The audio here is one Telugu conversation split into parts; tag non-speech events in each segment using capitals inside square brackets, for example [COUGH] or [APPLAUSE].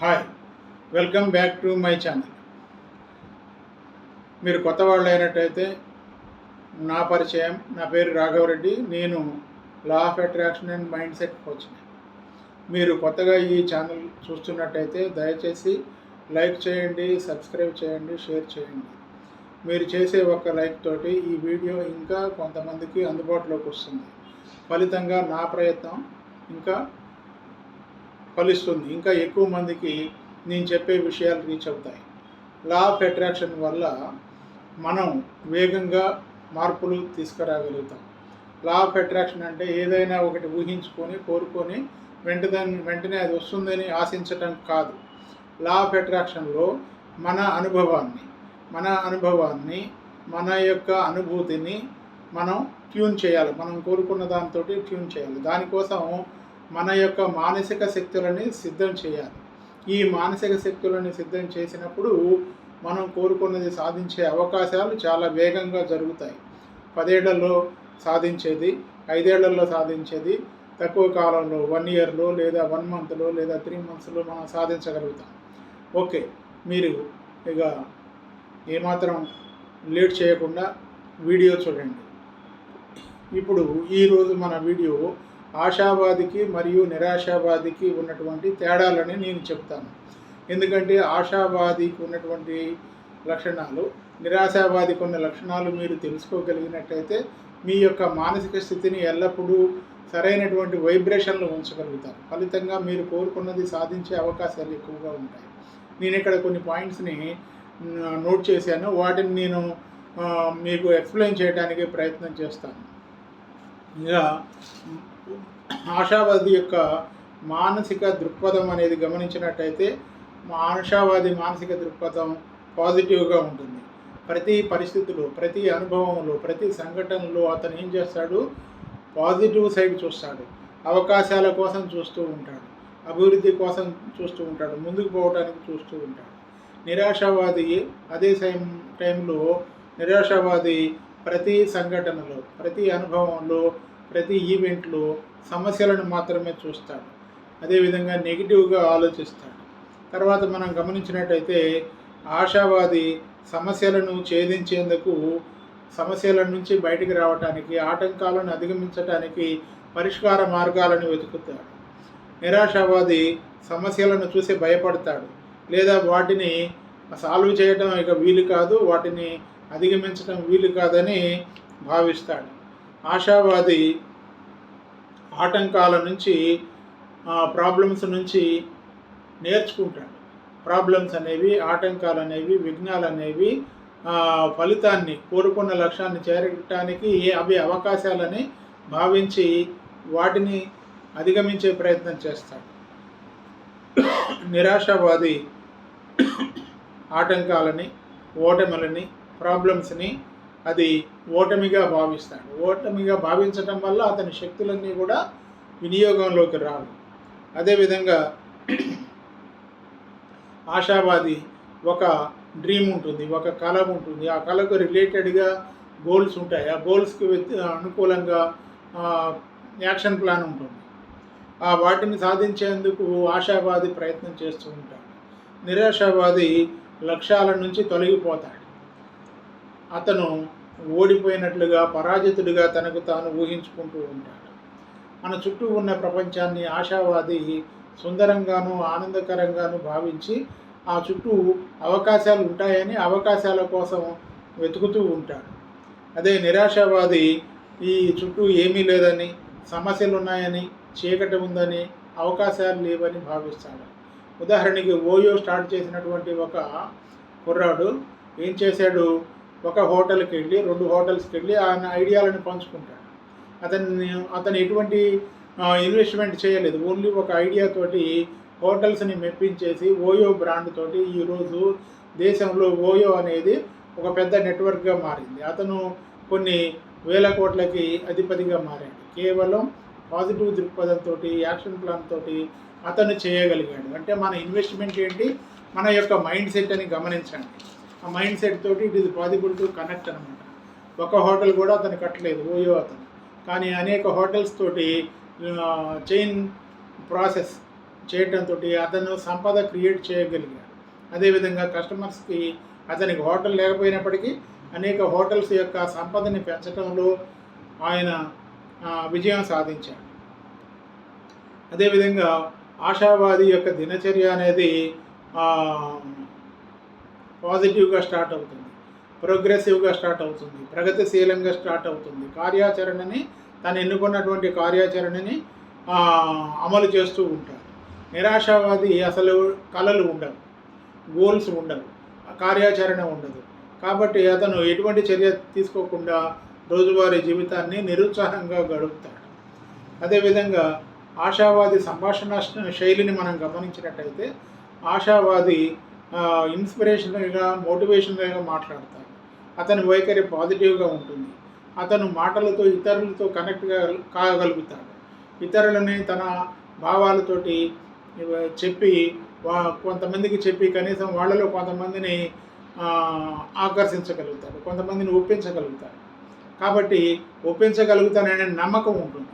Hi welcome back to my channel మీరు కొత్త వాళ్ళు అయినట్టయితే నా పరిచయం నా పేరు రాఘవరెడ్డి నేను law of attraction and mindset coach మీరు కొత్తగా ఈ ఛానల్ చూస్తున్నట్టయితే దయచేసి లైక్ చేయండి సబ్స్క్రైబ్ చేయండి షేర్ చేయండి. మీరు చేసే ఒక లైక్ తోటి ఈ వీడియో ఇంకా కొంతమందికి అందుబాటులోకి వస్తుంది. ఫలితంగా నా ప్రయత్నం ఇంకా ఫలిస్తుంది. ఇంకా ఎక్కువ మందికి నేను చెప్పే విషయాలు రీచ్ అవుతాయి లా ఆఫ్ అట్రాక్షన్ వల్ల మనం వేగంగా మార్పులు తీసుకురాగలుగుతాం. లా ఆఫ్ అట్రాక్షన్ అంటే ఏదైనా ఒకటి ఊహించుకొని కోరుకొని వెంటనే వెంటనే అది వస్తుందని ఆశించటం కాదు. లా ఆఫ్ అట్రాక్షన్లో మన అనుభవాన్ని మన అనుభవాన్ని మన యొక్క అనుభూతిని మనం ట్యూన్ చేయాలి. మనం కోరుకున్న దాంతో ట్యూన్ చేయాలి. దానికోసం మన యొక్క మానసిక శక్తులని సిద్ధం చేయాలి. ఈ మానసిక శక్తులని సిద్ధం చేసినప్పుడు మనం కోరుకున్నది సాధించే అవకాశాలు చాలా వేగంగా జరుగుతాయి. పదేళ్ళలో సాధించేది ఐదేళ్ళలో సాధించేది తక్కువ కాలంలో వన్ ఇయర్లో లేదా వన్ మంత్లో లేదా త్రీ మంత్స్లో మనం సాధించగలుగుతాం. ఓకే మీరు ఇక ఏమాత్రం లేట్ చేయకుండా వీడియో చూడండి. ఇప్పుడు ఈరోజు మన వీడియో ఆశావాదికి మరియు నిరాశావాదికి ఉన్నటువంటి తేడాలని నేను చెప్తాను. ఎందుకంటే ఆశావాదికి ఉన్నటువంటి లక్షణాలు నిరాశావాదికి ఉన్న లక్షణాలు మీరు తెలుసుకోగలిగినట్టయితే మీ యొక్క మానసిక స్థితిని ఎల్లప్పుడూ సరైనటువంటి వైబ్రేషన్లు ఉంచగలుగుతారు. ఫలితంగా మీరు కోరుకున్నది సాధించే అవకాశాలు ఎక్కువగా ఉంటాయి. నేను ఇక్కడ కొన్ని పాయింట్స్ని నోట్ చేశాను. వాటిని నేను మీకు ఎక్స్ప్లెయిన్ చేయడానికి ప్రయత్నం చేస్తాను. ఇంకా ఆశావాది యొక్క మానసిక దృక్పథం అనేది గమనించినట్టయితే మా ఆశావాది మానసిక దృక్పథం పాజిటివ్గా ఉంటుంది. ప్రతి పరిస్థితిలో ప్రతి అనుభవంలో ప్రతి సంఘటనలో అతను ఏం చేస్తాడు? పాజిటివ్ సైడ్ చూస్తాడు. అవకాశాల కోసం చూస్తూ ఉంటాడు. అభివృద్ధి కోసం చూస్తూ ఉంటాడు. ముందుకు పోవడానికి చూస్తూ ఉంటాడు. నిరాశావాది అదే టైం టైంలో నిరాశావాది ప్రతి సంఘటనలో ప్రతి అనుభవంలో ప్రతి ఈవెంట్లో సమస్యలను మాత్రమే చూస్తాడు. అదేవిధంగా నెగిటివ్గా ఆలోచిస్తాడు. తర్వాత మనం గమనించినట్టయితే ఆశావాది సమస్యలను ఛేదించేందుకు సమస్యల నుంచి బయటికి రావటానికి ఆటంకాలను అధిగమించటానికి పరిష్కార మార్గాలను వెతుకుతాడు. నిరాశావాది సమస్యలను చూసి భయపడతాడు. లేదా వాటిని సాల్వ్ చేయడం ఇక వీలు కాదు వాటిని అధిగమించడం వీలు కాదని భావిస్తాడు. ఆశావాది ఆటంకాల నుంచి ప్రాబ్లమ్స్ నుంచి నేర్చుకుంటాడు. ప్రాబ్లమ్స్ అనేవి ఆటంకాలు అనేవి విఘ్నాలు అనేవి ఫలితాన్ని కోరుకున్న లక్ష్యాన్ని చేరటానికి అవి అవకాశాలని భావించి వాటిని అధిగమించే ప్రయత్నం చేస్తాడు. నిరాశావాది ఆటంకాలని ఓటమిలని ప్రాబ్లమ్స్ని అది ఓటమిగా భావిస్తాడు. ఓటమిగా భావించటం వల్ల అతని శక్తులన్నీ కూడా వినియోగంలోకి రావు. అదేవిధంగా [CLEARS THROAT] ఆశావాది ఒక డ్రీమ్ ఉంటుంది ఒక కళ ఉంటుంది. ఆ కళకు రిలేటెడ్గా గోల్స్ ఉంటాయి. ఆ గోల్స్కి అనుకూలంగా యాక్షన్ ప్లాన్ ఉంటుంది. ఆ వాటిని సాధించేందుకు ఆశావాది ప్రయత్నం చేస్తూ ఉంటాడు. నిరాశావాది లక్ష్యాల నుంచి తొలగిపోతాడు. అతను ఓడిపోయినట్లుగా పరాజితుడిగా తనకు తాను ఊహించుకుంటూ ఉంటాడు. మన చుట్టూ ఉన్న ప్రపంచాన్ని ఆశావాది సుందరంగాను ఆనందకరంగాను భావించి ఆ చుట్టూ అవకాశాలు ఉంటాయని అవకాశాల కోసం వెతుకుతూ ఉంటాడు. అదే నిరాశావాది ఈ చుట్టూ ఏమీ లేదని సమస్యలు ఉన్నాయని చీకటి ఉందని అవకాశాలు లేవని భావిస్తాడు. ఉదాహరణకి ఓయో స్టార్ట్ చేసినటువంటి ఒక కుర్రాడు ఏం చేశాడు? ఒక హోటల్కి వెళ్ళి రెండు హోటల్స్కి వెళ్ళి ఆయన ఐడియాలను పంచుకుంటాడు. అతన్ని అతను ఎటువంటి ఇన్వెస్ట్మెంట్ చేయలేదు. ఓన్లీ ఒక ఐడియా తోటి హోటల్స్ని మెప్పించేసి ఓయో బ్రాండ్ తోటి ఈరోజు దేశంలో ఓయో అనేది ఒక పెద్ద నెట్వర్క్గా మారింది. అతను కొన్ని వేల కోట్లకి అధిపతిగా మారాడు. కేవలం పాజిటివ్ దృక్పథంతో యాక్షన్ ప్లాన్ తోటి అతను చేయగలిగాడు. అంటే మన ఇన్వెస్ట్మెంట్ ఏంటి? మన యొక్క మైండ్ సెట్ అని గమనించండి. మైండ్ సెట్ తోటి it is possible to connect అనమాట ఒక హోటల్ కూడా అతను కట్టలేదు ఓయో అతను. కానీ అనేక హోటల్స్ తోటి చైన్ ప్రాసెస్ చేయటంతో అతను సంపద క్రియేట్ చేయగలిగాడు. అదేవిధంగా కస్టమర్స్కి అతనికి హోటల్ లేకపోయినప్పటికీ అనేక హోటల్స్ యొక్క సంపదని పెంచడంలో ఆయన విజయం సాధించాడు. అదేవిధంగా ఆశావాది యొక్క దినచర్య అనేది పాజిటివ్గా స్టార్ట్ అవుతుంది. ప్రోగ్రెసివ్గా స్టార్ట్ అవుతుంది. ప్రగతిశీలంగా స్టార్ట్ అవుతుంది. కార్యాచరణని తను ఎన్నుకున్నటువంటి కార్యాచరణని అమలు చేస్తూ ఉంటాడు నిరాశావాది అసలు కళలు ఉండవు. గోల్స్ ఉండవు. కార్యాచరణ ఉండదు. కాబట్టి అతను ఎటువంటి చర్య తీసుకోకుండా రోజువారీ జీవితాన్ని నిరుత్సాహంగా గడుపుతాడు. అదేవిధంగా ఆశావాది సంభాషణ శైలిని మనం గమనించినట్టయితే ఆశావాది ఇన్స్పిరేషనల్గా మోటివేషనల్గా మాట్లాడతాడు. అతని వైఖరి పాజిటివ్గా ఉంటుంది. అతను మాటలతో ఇతరులతో కనెక్ట్గా కాగలుగుతాడు. ఇతరులని తన భావాలతోటి చెప్పి వా- కొంతమందికి చెప్పి కనీసం వాళ్ళలో కొంతమందిని ఆకర్షించగలుగుతాడు. కొంతమందిని ఒప్పించగలుగుతాడు. కాబట్టి ఒప్పించగలుగుతాననే నమ్మకం ఉంటుంది.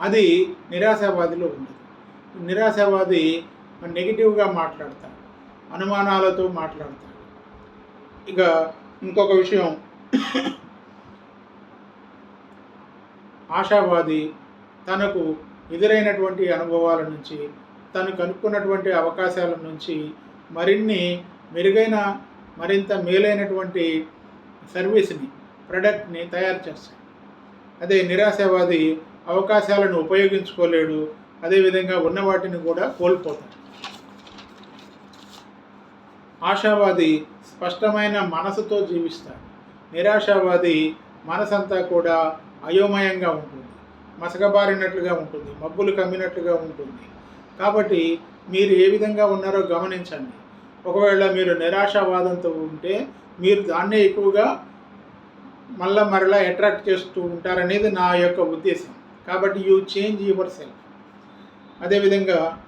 అది నిరాశావాదిలో ఉండదు. నిరాశావాది నెగిటివ్గా మాట్లాడతాడు. అనుమానాలతో మాట్లాడతాడు ఇక ఇంకొక విషయం. ఆశావాది తనకు ఎదురైనటువంటి అనుభవాల నుంచి తను కనుక్కున్నటువంటి అవకాశాల నుంచి మరిన్ని మెరుగైన మరింత మేలైనటువంటి సర్వీస్ని ప్రొడక్ట్ని తయారు చేస్తాడు. అదే నిరాశావాది అవకాశాలను ఉపయోగించుకోలేడు. అదేవిధంగా ఉన్న వాటిని కూడా కోల్పోతాడు. ఆశావాది స్పష్టమైన మనసుతో జీవిస్తాడు. నిరాశావాది మనసంతా కూడా అయోమయంగా ఉంటుంది. మసకబారినట్లుగా ఉంటుంది. మబ్బులు కమ్మినట్లుగా ఉంటుంది. కాబట్టి మీరు ఏ విధంగా ఉన్నారో గమనించండి. ఒకవేళ మీరు నిరాశావాదంతో ఉంటే మీరు దాన్నే ఎక్కువగా మళ్ళా మరలా అట్రాక్ట్ చేస్తూ ఉంటారనేది నా యొక్క ఉద్దేశం. కాబట్టి యూ చేంజ్ యువర్ సెల్ఫ్. అదేవిధంగా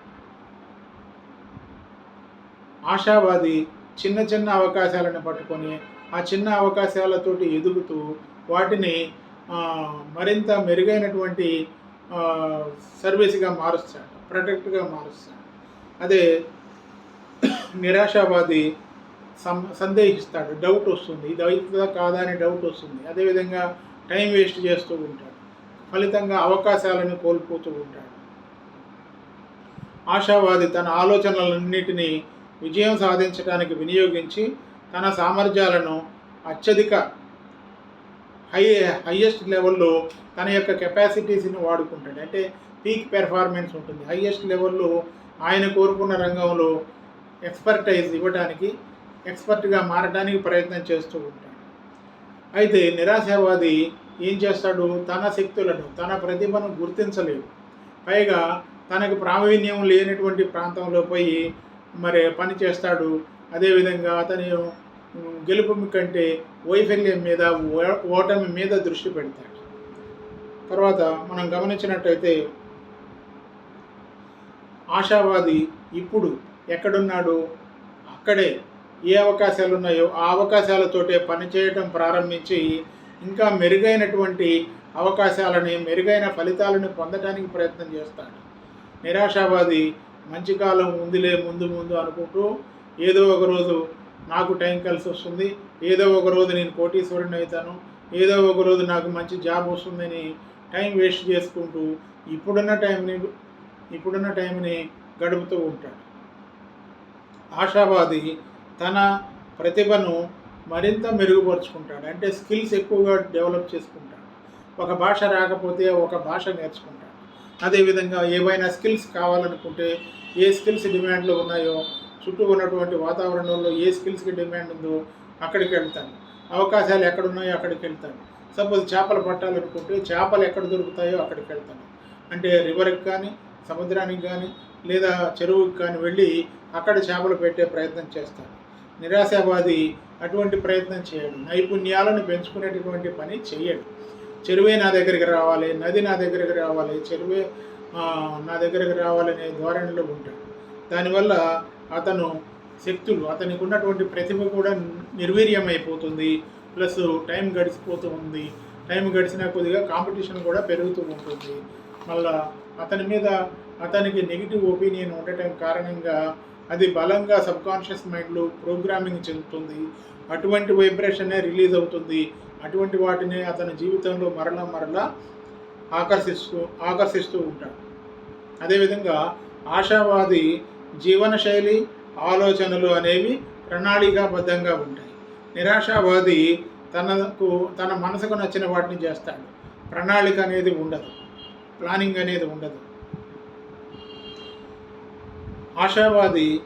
ఆశావాది చిన్న చిన్న అవకాశాలను పట్టుకొని ఆ చిన్న అవకాశాలతోటి ఎదుగుతూ వాటిని మరింత మెరుగైనటువంటి సర్వీస్గా మారుస్తాడు ప్రొటెక్ట్గా మారుస్తాడు. అదే నిరాశావాది సం సందేహిస్తాడు డౌట్ వస్తుంది. ఇది అవుతుందా కాదా అనే డౌట్ వస్తుంది. అదేవిధంగా టైం వేస్ట్ చేస్తూ ఉంటాడు. ఫలితంగా అవకాశాలను కోల్పోతూ ఉంటాడు. ఆశావాది తన ఆలోచనలన్నిటినీ విజయం సాధించడానికి వినియోగించి తన సామర్థ్యాలను అత్యధిక హై హయ్యెస్ట్ లెవెల్లో తన యొక్క కెపాసిటీస్ని వాడుకుంటాడు. అంటే పీక్ పెర్ఫార్మెన్స్ ఉంటుంది. హయ్యెస్ట్ లెవెల్లో ఆయన కోరుకున్న రంగంలో ఎక్స్పర్టైజ్ ఇవ్వడానికి ఎక్స్పర్ట్గా మారడానికి ప్రయత్నం చేస్తూ ఉంటాడు. అయితే నిరాశావాది ఏం చేస్తాడు? తన శక్తులను తన ప్రతిభను గుర్తించలేడు. పైగా తనకు ప్రావీణ్యం లేనటువంటి ప్రాంతంలో పోయి మరి పని చేస్తాడు. అదేవిధంగా అతని గెలుపు కంటే వైఫల్యం మీద ఓ- ఓటమి మీద దృష్టి పెడతాడు. తర్వాత మనం గమనించినట్టయితే ఆశావాది ఇప్పుడు ఎక్కడున్నాడు? అక్కడే. ఏ అవకాశాలు ఉన్నాయో ఆ అవకాశాలతోటే పనిచేయటం ప్రారంభించి ఇంకా మెరుగైనటువంటి అవకాశాలని మెరుగైన ఫలితాలను పొందడానికి ప్రయత్నం చేస్తాడు. నిరాశావాది మంచి కాలం ఉందిలే ముందు ముందు అనుకుంటూ ఏదో ఒక రోజు నాకు టైం కలిసి వస్తుంది ఏదో ఒక రోజు నేను కోటీశ్వరుని అవుతాను ఏదో ఒక రోజు నాకు మంచి జాబ్ వస్తుందని టైం వేస్ట్ చేసుకుంటూ ఇప్పుడున్న టైంని ఇప్పుడున్న టైంని గడుపుతూ ఉంటాడు. ఆశావాది తన ప్రతిభను మరింత మెరుగుపరుచుకుంటాడు అంటే స్కిల్స్ ఎక్కువగా డెవలప్ చేసుకుంటాడు. ఒక భాష రాకపోతే ఒక భాష నేర్చుకుంటాడు. అదేవిధంగా ఏవైనా స్కిల్స్ కావాలనుకుంటే ఏ స్కిల్స్ డిమాండ్లో ఉన్నాయో చుట్టూ ఉన్నటువంటి వాతావరణంలో ఏ స్కిల్స్కి డిమాండ్ ఉందో అక్కడికి వెళ్తాను. అవకాశాలు ఎక్కడున్నాయో అక్కడికి వెళ్తాను. సపోజ్ చేపలు పట్టాలనుకుంటే చేపలు ఎక్కడ దొరుకుతాయో అక్కడికి వెళ్తాను. అంటే రివర్కి కానీ సముద్రానికి కానీ లేదా చెరువుకి కానీ వెళ్ళి అక్కడ చేపలు పెట్టే ప్రయత్నం చేస్తాను. నిరాశావాది అటువంటి ప్రయత్నం చేయడు నైపుణ్యాలను పెంచుకునేటటువంటి పని చేయడు చెరువే నా దగ్గరికి రావాలి నది నా దగ్గరికి రావాలి చెరువే నా దగ్గరకు రావాలనే ధోరణిలో ఉంటాడు. దానివల్ల అతను శక్తులు అతనికి ఉన్నటువంటి ప్రతిభ కూడా నిర్వీర్యం అయిపోతుంది ప్లస్ టైం గడిచిపోతూ ఉంది. టైం గడిచిన కొద్దిగా కాంపిటీషన్ కూడా పెరుగుతూ ఉంటుంది. మళ్ళా అతని మీద అతనికి నెగిటివ్ ఒపీనియన్ ఉండటం కారణంగా అది బలంగా సబ్కాన్షియస్ మైండ్లో ప్రోగ్రామింగ్ చెందుతుంది. అటువంటి వైబ్రేషనే రిలీజ్ అవుతుంది. అటువంటి వాటిని అతని జీవితంలో మరలా మరలా ఆకర్షిస్తూ ఆకర్షిస్తూ ఉంటాడు అదేవిధంగా ఆశావాది జీవనశైలి ఆలోచనలు అనేవి ప్రణాళికాబద్ధంగా ఉంటాయి. నిరాశావాది తనకు తన మనసుకు నచ్చిన వాటిని చేస్తాడు. ప్రణాళిక అనేది ఉండదు. ప్లానింగ్ అనేది ఉండదు. ఆశావాది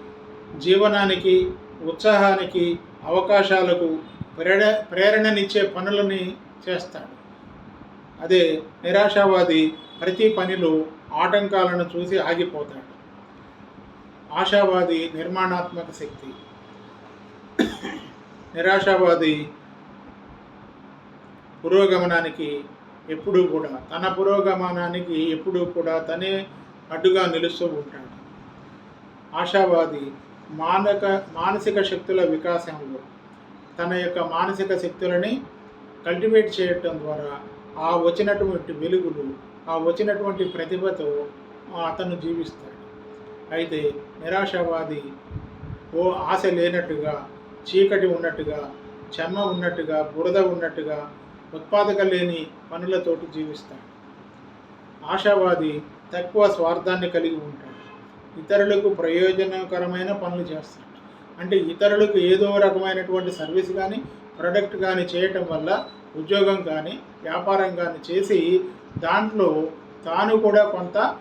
జీవనానికి ఉత్సాహానికి అవకాశాలకు ప్రేర ప్రేరణనిచ్చే పనులని చేస్తాడు. అదే నిరాశావాది ప్రతి పనిలో ఆటంకాలను చూసి ఆగిపోతాడు. ఆశావాది నిర్మాణాత్మక శక్తి. నిరాశావాది పురోగమనానికి ఎప్పుడూ కూడా తన పురోగమనానికి ఎప్పుడూ కూడా తనే అడ్డుగా నిలుస్తూ ఉంటాడు. ఆశావాది మానక మానసిక శక్తుల వికాసంలో తన యొక్క మానసిక శక్తులని కల్టివేట్ చేయటం ద్వారా ఆ వచ్చినటువంటి వెలుగులు ఆ వచ్చినటువంటి ప్రతిభతో అతను జీవిస్తాడు. అయితే నిరాశావాది ఓ ఆశ లేనట్టుగా చీకటి ఉన్నట్టుగా చెమ్మ ఉన్నట్టుగా బురద ఉన్నట్టుగా ఉత్పాదక లేని పనులతోటి జీవిస్తాడు. ఆశావాది తక్కువ స్వార్థాన్ని కలిగి ఉంటాడు. ఇతరులకు ప్రయోజనకరమైన పనులు చేస్తాడు. అంటే ఇతరులకు ఏదో రకమైనటువంటి సర్వీస్ కానీ ప్రొడక్ట్ కానీ చేయటం వల్ల ఉద్యోగం కానీ వ్యాపారం కానీ చేసి దాంట్లో తాను కూడా కొంత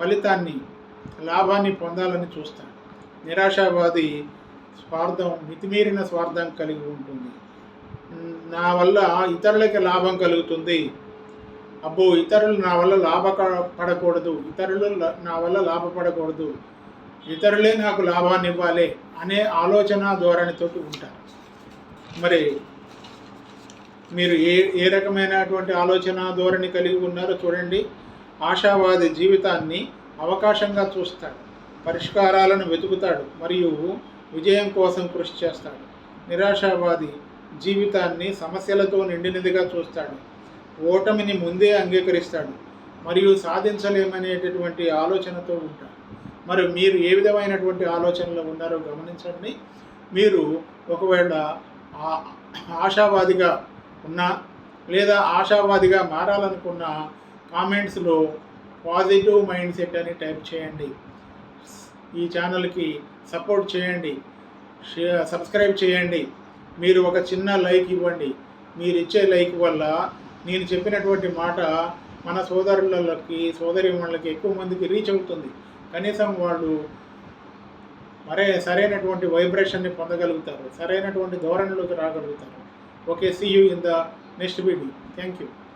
ఫలితాన్ని లాభాన్ని పొందాలని చూస్తాడు. నిరాశావాది స్వార్థం మితిమీరిన స్వార్థం కలిగి ఉంటుంది. నా వల్ల ఇతరులకి లాభం కలుగుతుంది. అబ్బో ఇతరులు నా వల్ల లాభ పడకూడదు ఇతరులు నా వల్ల లాభపడకూడదు. ఇతరులే నాకు లాభాన్ని ఇవ్వాలి అనే ఆలోచన ధోరణితోటి ఉంటారు. మరి మీరు ఏ ఏ రకమైనటువంటి ఆలోచన ధోరణి కలిగి ఉన్నారో చూడండి. ఆశావాది జీవితాన్ని అవకాశంగా చూస్తాడు. పరిష్కారాలను వెతుకుతాడు మరియు విజయం కోసం కృషి చేస్తాడు. నిరాశావాది జీవితాన్ని సమస్యలతో నిండినదిగా చూస్తాడు. ఓటమిని ముందే అంగీకరిస్తాడు మరియు సాధించలేమనేటటువంటి ఆలోచనతో ఉంటాడు. మరి మీరు ఏ విధమైనటువంటి ఆలోచనలు ఉన్నారో గమనించండి. మీరు ఒకవేళ ఆశావాదిగా ఉన్నా లేదా ఆశావాదిగా మారాలనుకున్న కామెంట్స్లో పాజిటివ్ మైండ్ సెట్ అని టైప్ చేయండి. ఈ ఛానల్కి సపోర్ట్ చేయండి. సబ్స్క్రైబ్ చేయండి. మీరు ఒక చిన్న లైక్ ఇవ్వండి. మీరు ఇచ్చే లైక్ వల్ల నేను చెప్పినటువంటి మాట మన సోదరులకి సోదరి వాళ్ళకి ఎక్కువ మందికి రీచ్ అవుతుంది. కనీసం వాళ్ళు మరే సరైనటువంటి వైబ్రేషన్ని పొందగలుగుతారు. సరైనటువంటి ధోరణిలోకి రాగలుగుతారు. Okay, see you in the next video. Thank you.